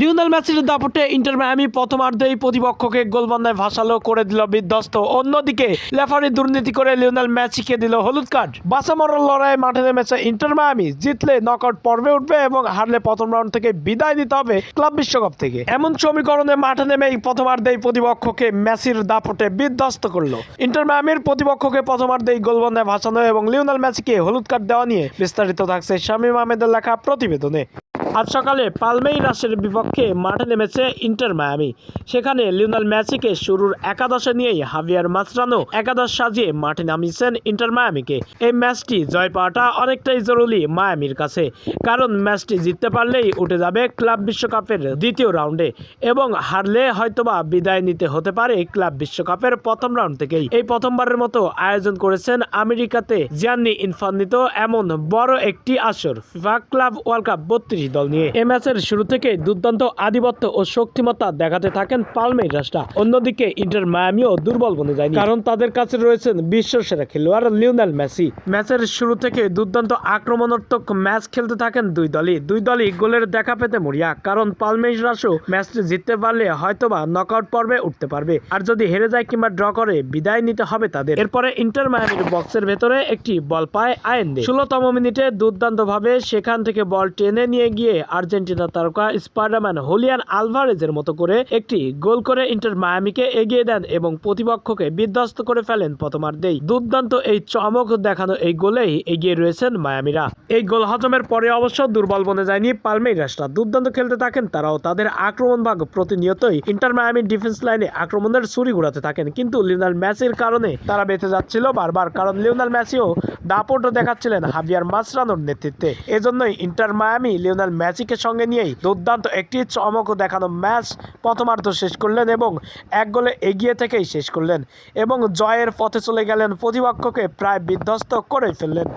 Lionel মেসির দাপটে inter Miami প্রথমার্ধেই প্রতিপক্ষকে গোলবন্ধায় ভাসালো করে দিল বিধ্বস্ত। অন্যদিকে লেফারি দুর্নীতি করে লিওনেল মেসিকে দিল হলুদ কার্ড। বাসা মরার লড়াইয়ে মাঠে নেমেছে ইন্টার মায়ামি। জিতলে নকআউট পর্বে উঠবে এবং হারলে প্রথম রাউন্ড থেকে বিদায় নিতে হবে ক্লাব বিশ্বকাপ থেকে। এমন সমীকরণে মাঠে নেমেই প্রথমার্ধেই প্রতিপক্ষকে মেসির দাপটে বিধ্বস্ত করল। ইন্টার মায়ামির প্রতিপক্ষকে প্রথমার্ধেই গোলবন্ধায় ভাসানো এবং লিওনেল মেসিকে হলুদ কার্ড দেওয়া নিয়ে বিস্তারিত থাকছে শামীম আহমেদের লেখা প্রতিবেদনে। আজ সকালে পালমেইরাসের বিপক্ষে মাঠে নেমেছে ইন্টার মায়ামি। সেখানে লিওনাল মেসিকে শুরুর একাদশে নিয়েই হাভিয়ার মাসরানো একাদশ সাজিয়ে মাঠে নামিয়েছেন ইন্টার মায়ামিকে। এই ম্যাচটি জয় পাওয়াটা অনেকটাই জরুরি মায়ামির কাছে, কারণ ম্যাচটি জিততে পারলেই উঠে যাবে ক্লাব বিশ্বকাপের দ্বিতীয় রাউন্ডে এবং হারলে হয়তোবা বিদায় নিতে হতে পারে ক্লাব বিশ্বকাপের প্রথম রাউন্ড থেকেই। এই প্রথমবারের মতো আয়োজন করেছেন আমেরিকাতে জিয়ান্নি ইনফান্নিত এমন বড় একটি আসর। ফিফা ক্লাব ওয়ার্ল্ড কাপ বত্রিশ দল নিয়ে। এ ম্যাচের শুরু থেকে দুর্দান্ত আধিপত্য ও শক্তিমত্তা দেখাতে থাকেন পালমেইরাসটা অন্যদিকে ইন্টার মায়ামিও দুর্বল বনে যায়নি। কারণ তাদের কাছে রয়েছেন বিশ্ব সেরা খেলোয়াড় লিওনেল মেসি। ম্যাচের শুরু থেকে দুর্দান্ত আক্রমণাত্মক ম্যাচ খেলতে থাকেন দুই দলই। দুই দলই গোলের দেখা পেতে মরিয়া। কারণ পালমেইরাসও ম্যাচটি জিততে পারলে হয়তোবা নকআউট পর্বে উঠতে পারবে। আর যদি হেরে যায় কিংবা ড্র করে, বিদায় নিতে হবে তাদের। এরপরে ইন্টার মায়ামির বক্সের ভেতরে একটি বল পায় আয়েন্দে। ষোলোতম মিনিটে দুর্দান্ত ভাবে সেখান থেকে বল টেনে নিয়ে গিয়ে আর্জেন্টিনা তারকা স্পাইডারম্যান হোলিয়ান আলভারেজের মতো করে একটি গোল করে ইন্টার মায়ামিকে এগিয়ে দেন এবং প্রতিপক্ষকে বিধ্বস্ত করে ফেলেন প্রথমার্ধেই। দুর্দান্ত এই চমক দেখানো এই গোলেই এগিয়ে রয়েছেন মায়ামিরা। এই গোল হজমের পরে অবশ্য দুর্বল বনে যায়নি পালমেইরাসরা দুর্দান্ত খেলতে থাকেন তারাও। তাদের আক্রমণ ভাগ প্রতিনিয়তই ইন্টার মায়ামির ডিফেন্স লাইনে আক্রমণের ছুরি ঘুরাতে থাকেন। কিন্তু লিওনাল ম্যাসির কারণে তারা বেঁচে যাচ্ছিল বারবার। কারণ লিওনাল ম্যাসিও দাপটও দেখাচ্ছিলেন হাবিয়ার মাসরানোর নেতৃত্বে। এজন্যই ইন্টার মায়ামি লিওনাল ম্যাসিকে সঙ্গে নিয়েই দুর্দান্ত একটি চমক দেখানো ম্যাচ প্রথমার্ধ শেষ করলেন এবং এক গোলে এগিয়ে থেকেই শেষ করলেন এবং জয়ের পথে চলে গেলেন প্রতিপক্ষকে প্রায় বিধ্বস্ত করে ফেললেন।